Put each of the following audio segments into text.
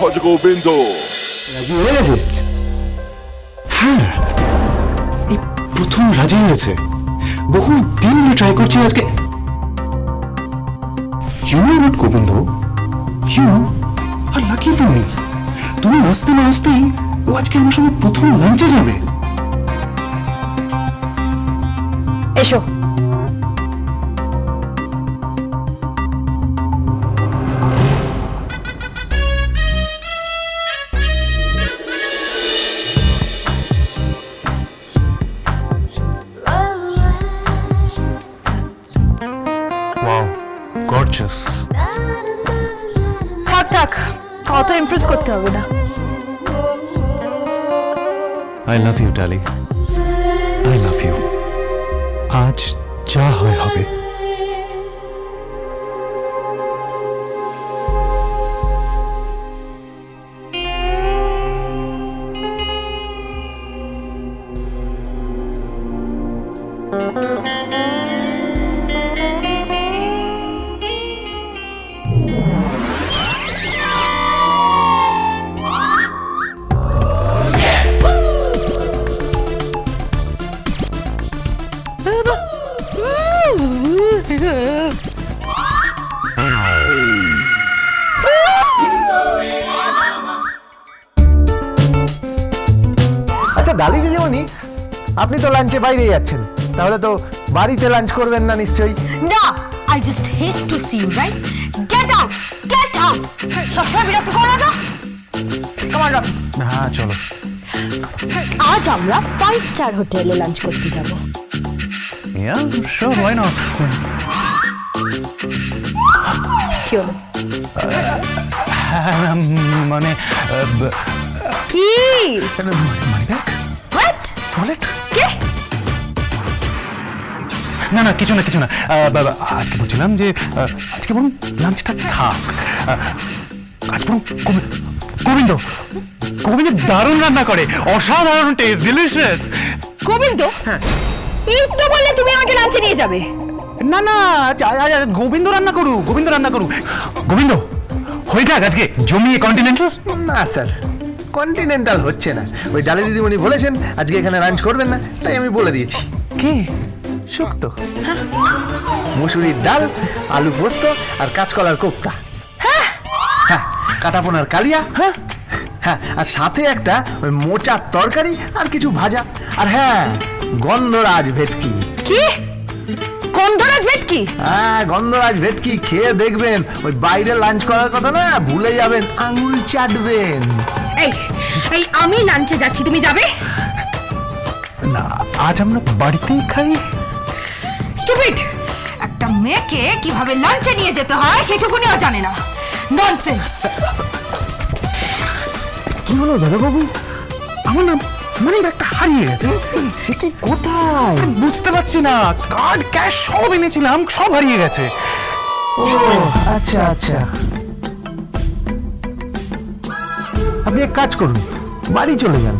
ভজ গোবিন্দ রাজি হয়ে গেছে হ্যাঁ এই প্রথম রাজি হয়েছে। বহু দিন ধরে ট্রাই করছি আজকে। You know not Gobinda? You are lucky for me তুমি আসতে না আসতেই ও আজকে আমার সঙ্গে প্রথম লাঞ্চে যাবে। এসো। গর্জিয়াস থাক থাক অত ইমপ্রেস করতে হবে না। I love you Dolly I love you আজ যা হয় হবে। আচ্ছা ডালি দিদিমণি আপনি তো লাঞ্চে বাইরে যাচ্ছেন। তাহলে তো বাড়িতে লাঞ্চ করবেন না নিশ্চয়ই। না I just hate to see you right get out get out সবসময় বিরক্ত করো না কমান রবি হ্যাঁ চলো। আজ আমরা ফাইভ স্টার হোটেলে লাঞ্চ করতে যাব। why not? কি হলো? মানে কি? মানি হোয়াট ওয়ালেট কে? না না কিছু না কিছু না। আহ, বাবা, আজকে বলছিলাম যে আহ, আজকে বরং লাঞ্চটা থাক। আহ, আজ বরং গোবি- গোবিন্দ গোবিন্দ দারুণ রান্না করে। অসাধারণ টেস্ট ডিলিশিয়াস গোবিন্দ? এই তো বললে তুমি আমাকে লাঞ্চে নিয়ে যাবে। না না আ- আ- আ- গোবিন্দ রান্না করু গোবিন্দ রান্না করু গোবিন্দ হয়ে যাক আজকে জমিয়ে কন্টিনেন্টাল না স্যার। কন্টিনেন্টাল হচ্ছে না। ওই ডালি দিদিমণি বলেছেন আজকে এখানে লাঞ্চ করবেন না তাই আমি বলে দিয়েছি। কি? শুক্তো মুসুরির ডাল আলু পোস্ত আর কাঁচকলার কোপ্তা। হ্যাঁ। কাটাপোনার কালিয়া। হ্যাঁ। হ্যাঁ আর সাথে একটা ওই মোচার তরকারি আর কিছু ভাজা। আর হ্যাঁ গন্ধরাজ ভেটকি। কি? গন্ধরাজ ভেটকি? হ্যাঁ গন্ধরাজ ভেটকি খেয়ে দেখবেন। ওই বাইরে লাঞ্চ করার কথা না ভুলে যাবেন আঙুল চাটবেন। এই এই আমি লাঞ্চে যাচ্ছি তুমি যাবে? না আজ আমরা বাড়িতেই খাই। স্টুপিড একটা মেয়েকে কীভাবে লাঞ্চে নিয়ে যেতে হয় সেটুকুনিও জানে না। ননসেন্স কি হলো দাদাবাবু? আমার না মানে একটা হারিয়ে গেছে। সে কি কোথায়? বুঝতে পারছি না। কার্ড ক্যাশ সব এনেছিলাম সব হারিয়ে গেছে। ও আচ্ছা আচ্ছা। আপনি এক কাজ করুন বাড়ি চলে যান।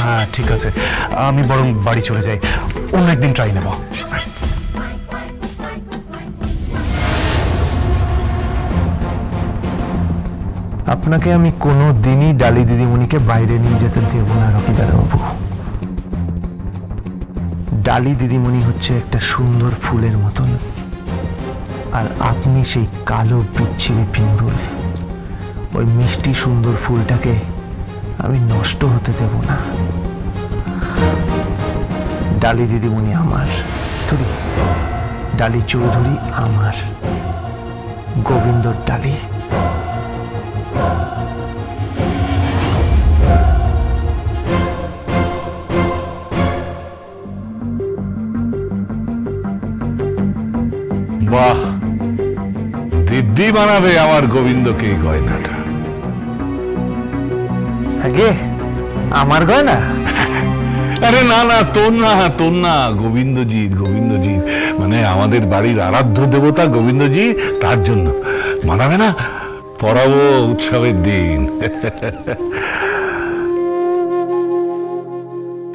হ্যাঁ ঠিক আছে। আমি বরং বাড়ি চলে যাই। অন্য একদিন ট্রাই নেব। আপনাকে আমি কোনো দিনই ডালি দিদিমণিকে বাইরে নিয়ে যেতে দেব না রকি দাদাবাবু ডালি দিদিমণি হচ্ছে একটা সুন্দর ফুলের মতন। আর আপনি সেই কালো বিচ্ছিরি পিমরুল ওই মিষ্টি সুন্দর ফুলটাকে আমি নষ্ট হতে দেব না। ডালি দিদিমণি আমার চৌধুরী ডালি চৌধুরী আমার, গোবিন্দর ডালি। বাহ, দিব্যি বানাবে আমার গোবিন্দকে গয়নাটা। আগে আমার গয়না? আরে না না তোর না তোর না গোবিন্দজিৎ গোবিন্দজিৎ। মানে আমাদের বাড়ির আরাধ্য দেবতা গোবিন্দজি তার জন্য। মানাবে না? পড়াবো উৎসবের দিন।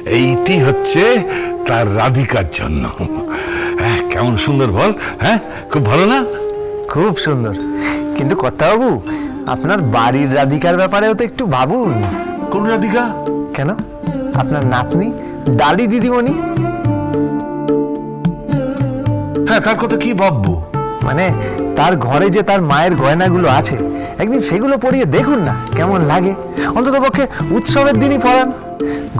এইটি হচ্ছে তার রাধিকার জন্য। হ্যাঁ কেমন সুন্দর বল হ্যাঁ? খুব ভালো না? খুব সুন্দর। কিন্তু কথা বাবু আপনার বাড়ির রাধিকার ব্যাপারেও তো একটু ভাবুন। কোন রাধিকা? কেন? আপনার নাতনি ডালি দিদিমণি? হ্যাঁ তার কথা কি ভাববো? মানে তার ঘরে যে তার মায়ের গয়নাগুলো আছে একদিন সেগুলো পরিয়ে দেখুন না কেমন লাগে। অন্তত পক্ষে উৎসবের দিনই পরান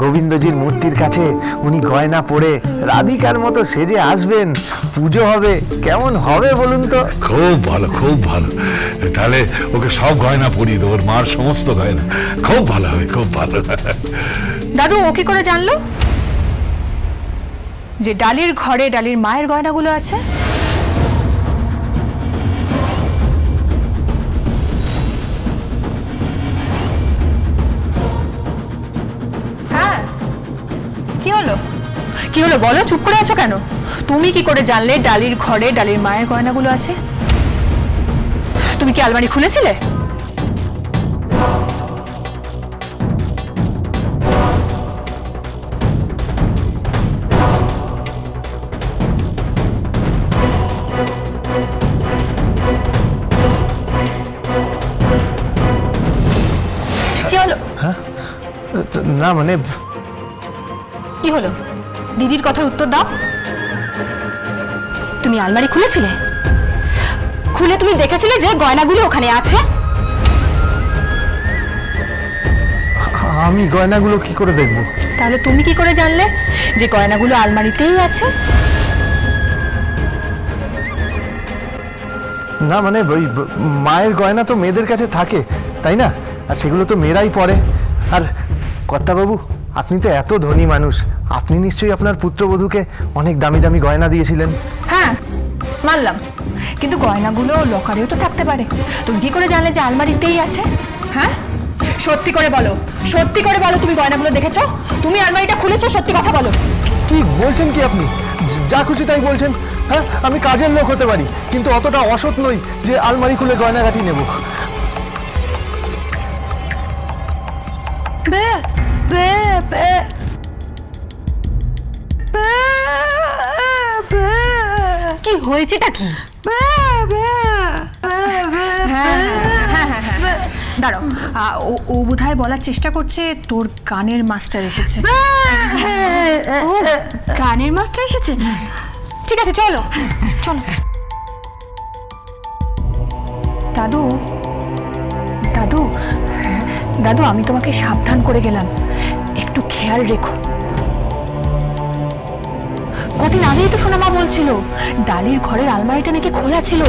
গোবিন্দজির মূর্তির কাছে উনি গয়না পরে রাধিকার মতো সেজে আসবেন। পুজো হবে কেমন হবে বলুন তো? খুব ভালো খুব ভালো। তাহলে ওকে সব গয়না পরিয়ে দেবো মার সমস্ত গয়না। খুব ভালো হবে খুব ভালো। দাদু ও কি করে জানলো? যে ডালির ঘরে ডালির মায়ের গয়নাগুলো আছে? কি হলো বলো? চুপ করে আছো কেন? তুমি কি করে জানলে ডালির ঘরে ডালির মায়ের গয়নাগুলো আছে? তুমি কি আলমারি খুলেছিলে? কি হলো? না মানে কি হলো? দিদির কথার উত্তর দাও। তুমি আলমারি খুলেছিলে? খুলে তুমি দেখেছিলে যে গয়নাগুলো ওখানে আছে? আমি গয়নাগুলো কি করে দেখব? তাহলে তুমি কি করে জানলে যে গয়নাগুলো আলমারিতেই আছে? না মানে ওই মায়ের গয়না তো মেয়েদের কাছে থাকে তাই না? আর সেগুলো তো মেয়েরাই পরে। আর কর্তাবাবু আপনি তো এত ধনী মানুষ। আপনি নিশ্চয়ই আপনার পুত্রবধূকে অনেক দামি দামি গয়না দিয়েছিলেন। হ্যাঁ মানলাম। কিন্তু গয়নাগুলো লকারেও তো থাকতে পারে। তুমি কি করে জানলে যে আলমারিতেই আছে? হ্যাঁ? সত্যি করে বলো সত্যি করে বলো তুমি গয়নাগুলো দেখেছ? তুমি আলমারিটা খুলেছো সত্যি কথা বলো। কি বলছেন কি আপনি? যা খুশি তাই বলছেন। হ্যাঁ আমি কাজের লোক হতে পারি কিন্তু অতটা অসৎ নই যে আলমারি খুলে গয়নাগাটি নেব। কি হয়েছেটা কি। দাঁড়াও। ও ও বোধহয় বলার চেষ্টা করছে তোর গানের মাস্টার এসেছে। ও গানের মাস্টার এসেছে? ঠিক আছে চলো। চলো। দাদু দাদু দাদু আমি তোমাকে সাবধান করে গেলাম। একটু খেয়াল রেখো। কদিন আগেই তো সোনামা বলছিল, ডালির ঘরের আলমারিটা নাকি খোলা ছিল।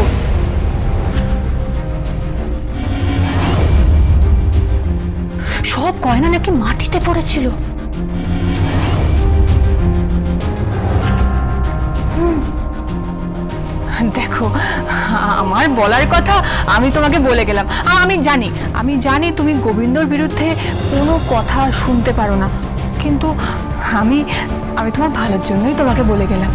সব গয়না নাকি মাটিতে পড়েছিল। দেখো, আমার বলার কথা আমি তোমাকে বলে গেলাম। আমি জানি আমি জানি তুমি গোবিন্দর বিরুদ্ধে কোনো কথা শুনতে পারো না। কিন্তু আমি আমি তোমার ভালোর জন্যই তোমাকে বলে গেলাম।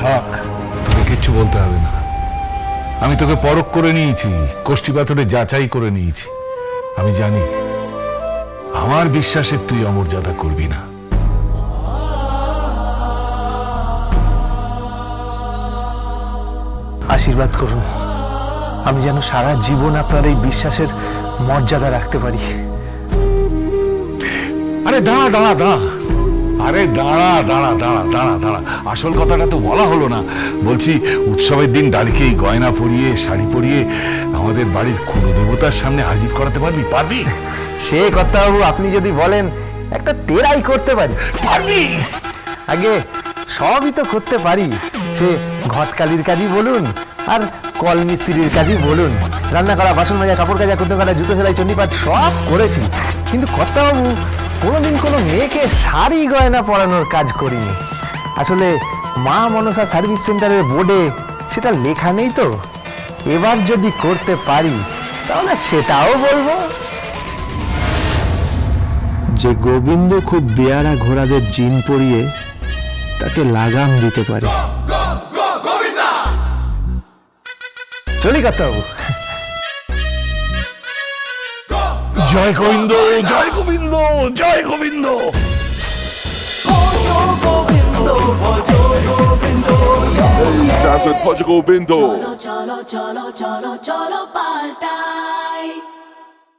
থাক তোকে কিচ্ছু বলতে হবে না। আমি তোকে পরখ করে নিয়েছি কোষ্ঠী পাথরে যাচাই করে নিয়েছি। আমি জানি আমার বিশ্বাসের তুই অমর্যাদা করবি না। আশীর্বাদ করুন। আমি যেন সারা জীবন আপনার এই বিশ্বাসের মর্যাদা রাখতে পারি। আরে দাঁড়া দাঁড়া দাঁড়া। আরে দাঁড়া দাঁড়া দাঁড়া দাঁড়া দাঁড়া। আসল কথাটা তো বলা হলো না। বলছি উৎসবের দিন ডালিকে এই গয়না পরিয়ে শাড়ি পরিয়ে আমাদের বাড়ির কুলদেবতার সামনে হাজির করাতে পারবি? পারবি? সে কর্তাবাবু আপনি যদি বলেন একটা টেরাই করতে পারি। পারবি? আগে সবই তো করতে পারি। সে ঘটকালির কাজই বলুন আর কল মিস্ত্রির কাজই বলুন। রান্না করা বাসন মাজা কাপড় কাজা কুটো কাটা, জুতো সেলাই চন্ডিপাট সব করেছি। কিন্তু কর্তাবাবু, কোনোদিন কোনো মেয়েকে শাড়ি গয়না পরানোর কাজ করিনি। আসলে মা মনসা সার্ভিস সেন্টারের বোর্ডে সেটা লেখা নেই তো। এবার যদি করতে পারি, তাহলে সেটাও বলব। যে গোবিন্দ খুব বেয়ারা ঘোড়াদের জিন পরিয়ে তাকে লাগাম দিতে পারে। চলি বাবু জয় গোবিন্দ জয় গোবিন্দ জয় Govinda Dance with Pojo Bindo. Cholo, cholo, cholo, cholo, cholo, paltai.